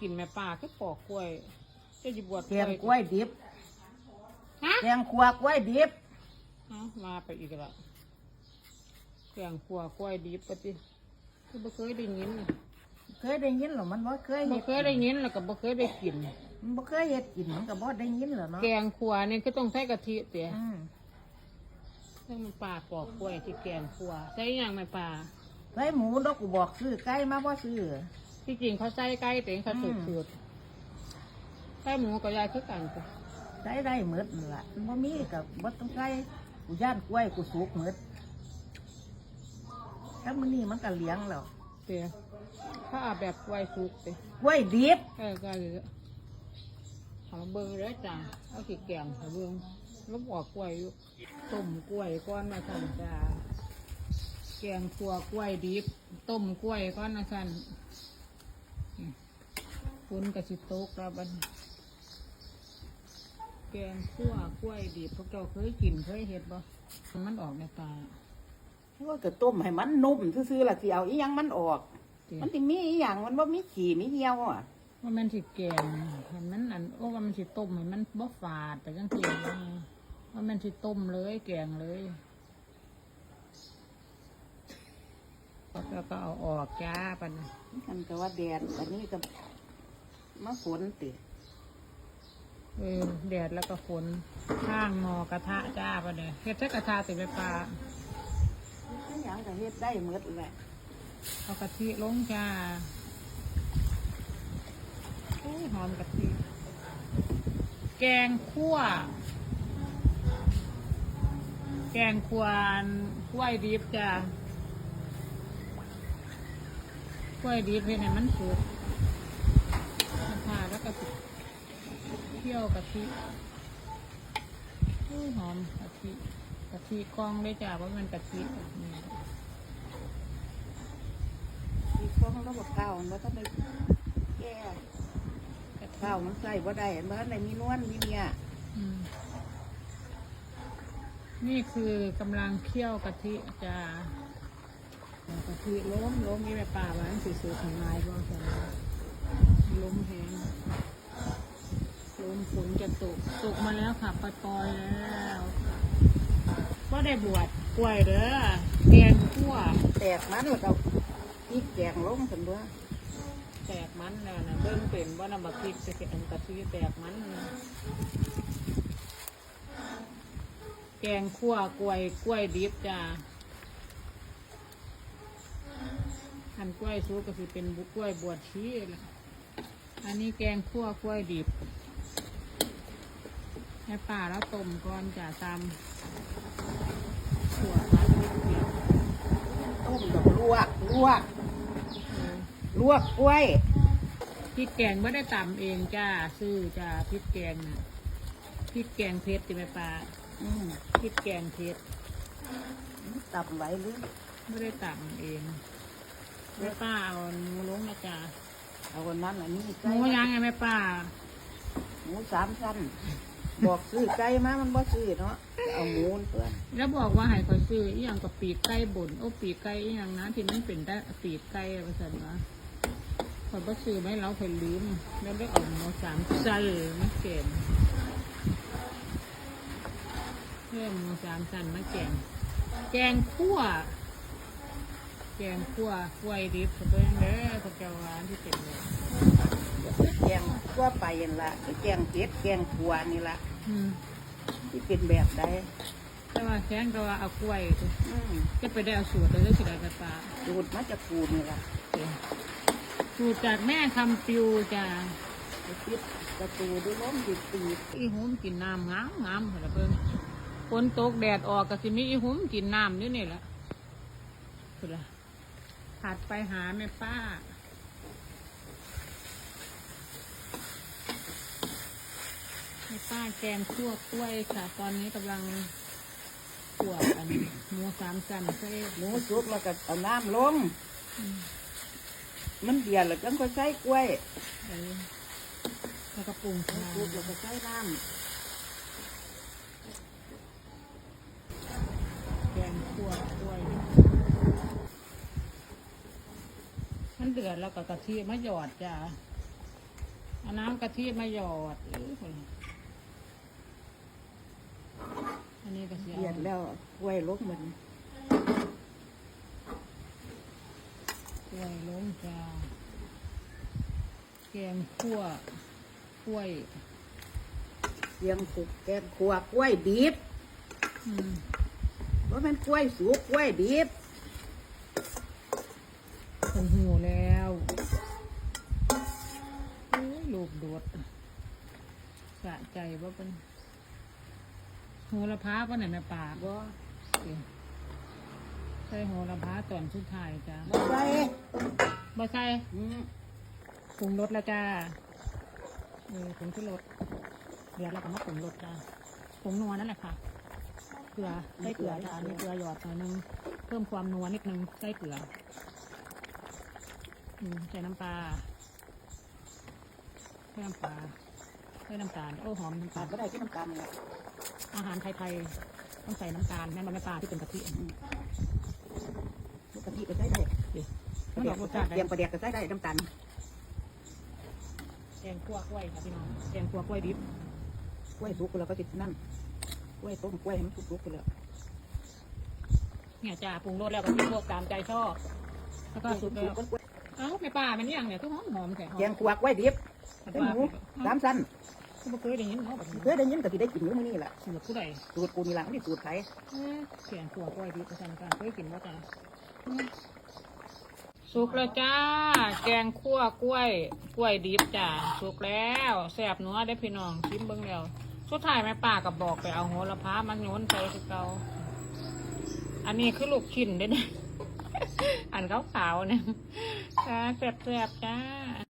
กินแม่ป่าคือปอกกล้วยเจะจิบวชแกงกล้วยดิบฮะแกงขัวกล้วยดิบเอามาไปอีกและแกงขัวกล้วยดิบปะติคือบ่เคยได้ยินเคยได้ยินหรอมันบ่เคยบ่เฮ็ดเคยได้ยินแล้วก็บ่เคยได้กิน มันบ่เคยเฮ็ดกินมันก็บ่ได้ยินหรอเนาะแกงขัวนี่คือต้องใส่กะทิเตี๋ยอืมซึ่งมันป่าปอกกล้วยที่แกงขัวใส่หยังแม่ป่าใส่หมูดอกกูบอกซื้อไก่มาบ่ซื้อ ที่จริงเขาใส่ไก่แต่เขาสูตรอืมสูตรใส่หมูกับยายคือกันจ้ะใช้ได้หมดนั่นล่ะมันบ่มีก็บ่ต้องใส่กูย่านกล้วยกูสุกหมดถ้ามันนี่มันก็เลี้ยงแล้วเตี๋ยถ้าเอาแบบกล้วยสุกเตี๋ยกล้วยดิบเออก็เลยเอามาเบิ่งเลยจ้ะเอาขี้แกงเอาเบิ่งแล้วบอกกล้วยอยู่ต้มกล้วยก้อนมาสั่นจ้าแกงขัวกล้วยดิบต้มกล้วยก้อนมาสั่นอืม คุณกระสิโตกแล้วบัดนแกงขั่วกล้วยดิบพวกเจ้าเคยกินเคยเห็ดบ่มันออกในตาว่าก็ต้มให้มันนุ่มซื่อๆล่ะสิเอาอีหยังมันออกเตี๋ยมันสิมีอีหยังมันบ่มีขี้มีเหี่ยวอะว่ามันสิแกงให้มันอันโอ้ว่ามันสิต้มให้มันบ่ฝาดแต่จังซี่นะว่ามันสิต้มเลยแกงเลยแล้วก็เอาออกจ้าปันมันก็ว่าแดดอันนี้ก็ มาฝนติเออแดดแล้วก็ฝนข้างหมอกระทะจ้าปันเนี่ยเฮ็ดใช้กระทะติดไฟฟ้าอีหยังก็เฮ็ดได้หมดแหละเอากะทิลงจ้าโอ้ยหอมกะทิแกงคั่ว แกงควานกล้วยดิบจ้ากล้วยดิบเห็นไหมมันสุก มันผ่าแล้วก็เคี่ยวกะทิอุ้ยหอมกะทิกะทิกล้องเลยจ้าเพราะมันกะทินี่มีฟองแล้วบ่ข้าวมันบ่ทันได้แก่กะทิข้าวมันใส่บ่ได้มันบ่ทันได้มีนวลมีเนี่ยอืมนี่คือกำลังเคี่ยวกะทิจ้ากะทิล้มล้มมีแบบป่าหวานสีสูของนายบ้างจ้ะ ล้มแห้งล้มฝนจะตก ตกมาแล้วค่ะปล่อยๆแล้วก็ได้บวชกล้วยเด้อแกงคั่วแตกมันแล้วก็พริกแกงลงซั่นเด้อแตกมันแล้วนะเบิ้งเป็นว่านำบักพริกจะเก็บกะทิแตกมันนะแกงคั่วกล้วยกล้วยดิบจ้าอันกล้วยซุปก็คือเป็นบุกล้วยบวชชีแหละ อันนี้แกงคั่วกล้วยดิบให้ป่าแล้วต้มก่อนจ้าตามขัวมานิดเดียวต้มดอกลวกลวกเออลวกกล้วยพริกแกงไม่ได้ตำเองจ้าซื้อจ้าพริกแกงน่ะพริกแกงเผ็ดใช่ไหมป้าอืมพริกแกงเผ็ดตับไว้หรือไม่ได้ตำเองแม่ป้าเอาหมูลงนะจ้า เอาวันนั้นอันนี้หไก่มูยังไงแม่ป้า หมูสามชั้นบอกซื้อไก่มามันบ่ซื้อเนาะเอาหมูเพื่อนแล้วบอกว่าให้คอยซื้ออีหยังกับปีกไก่บนโอ้ปีกไก่อีหยังนะที่มันเป็นได้ปีกไก่อะไรสันวะคอยบ่ซื้อไหมเราเคยลืมแล้วได้เอาหมูสามชั้นมาแกงเพิ่มหมูสามชั้นมาแกงแกงคั่ว แกงคั่วกล้วยดิบเบิ่งเด้อพวกเจ้าหวานที่เป็นเลยแกงทั่วไปนั่นละแกงเผ็ดแกงขัวนี่ละอืมที่เป็นแบบใดแต่ว่าแข้งก็ว่าเอากล้วยอืมจะไปได้เอาสูตรเลยสิได้กระตาสูตรมาจากกูนี่ละสูตรจากแม่คำปิวจ้าไปปิดประตูด้วยล้มติดตีดอีหุ้มกินน้ำงามงามเหรอเบิ่งฝนตกแดดออกก็สิมีอีหุ้มกินน้ำนี่นี่แหละคือละ ถัดไปหาแม่ป้า แม่ป้าแกงคั่วกล้วยค่ะ ตอนนี้กำลังขวดอันหมูสามชั้นใส่หมูสุกแล้วก็เอาน้ำลงอืมมันเดือดแล้วจังก็ใส่กล้วยเออแล้วก็ปรุงหมูน้สุกแล้วก็ใส่น้ำแกงคั่วกล้วย มัน เดือดแล้วก็กะทิมาหยอดจ้าเอาน้ำกะทิมาหยอดอื้อคนอันนี้ก็เสียเดือดแล้วกล้วยลบเหมือนกล้วยล้มจ้าแกงคั่วกล้วยเสียงสุกแกงขัวกล้วยดิบอืมว่ามันกล้วยสุกกล้วยดิบ คนหิวแล้วโอ้ยลูกโดดสะ ใจว่าเป็นโหระพาป่ะไหนแม่ป่าบ่ใส่โหระพาตอนสุดท้ายจ้าบ่ใส่บ่ใส่อืมปรุงรสแล้วจ้าเออผงชูรสเดี๋ยวเราก็มาปรุงรสจ้าผงนัวนั่นแหละค่ะ เกลือใส่เกลือจ้ามีเกลือหยอดหน่อยนึง เพิ่มความนัวนิดนึงใส่เกลืออืมใส่น้ำปลาใส่น้ำปลา ใส่น้ำตาล โอ้หอมน้ำขาตาดลบ่ได้ที่น้ำตาลนี่แหละอาหารไทยๆต้องใส่น้ำตาลแม่นมันไม่ปลาที่เป็นกะทิปกติก็ใส่ได้มันออกรสชาติเตรียมได้ประเดี๋ยวก็ใส่ได้น้ำตาลแกงคั่วกล้วยค่ะพี่น้องแกงคั่วกล้วยดิบกล้วยสุกแล้วก็ติดนั่นกล้วยต้มกล้วยให้มันสุกๆไปแล้วเนี่ยจ้าปรุงรสแล้วก็มีพวกตามใจชอบแล้วก็สุกแล้วกล้วยเอ้าไม่ปลามันนี่ยังเนี่ยคือหอมหอมแค่หอมแกงขัวกล้วยดิบแต่ใส่ว่าหมูสามสั้นคือ บ่เคยได้ยินเนาะแบบนี้เคยได้ยินก็สิได้กินอยู่มื้อนี้แหละสูตรผู้ใดสูตรกูนี่ล่ะไม่ได้สูตรใครเอ้ยเสียงขัวกล้วยดิบประชันกันเคยกินว่าจ้าสุกแล้วจ้า แกงคั่วกล้วย กล้วยดิบจ้าสุกแล้วแซ่บนัวได้อพี่น้องชิมเบิ่งแล้วสุดท้ายแม่ป้ากับบอกไปเอาโหระพามันโยนใส่คือเก่าอันนี้คือลูกชิ้นเด้อเนี่ยอันขาวๆเนี่ยจ้าแซ่บๆจ้า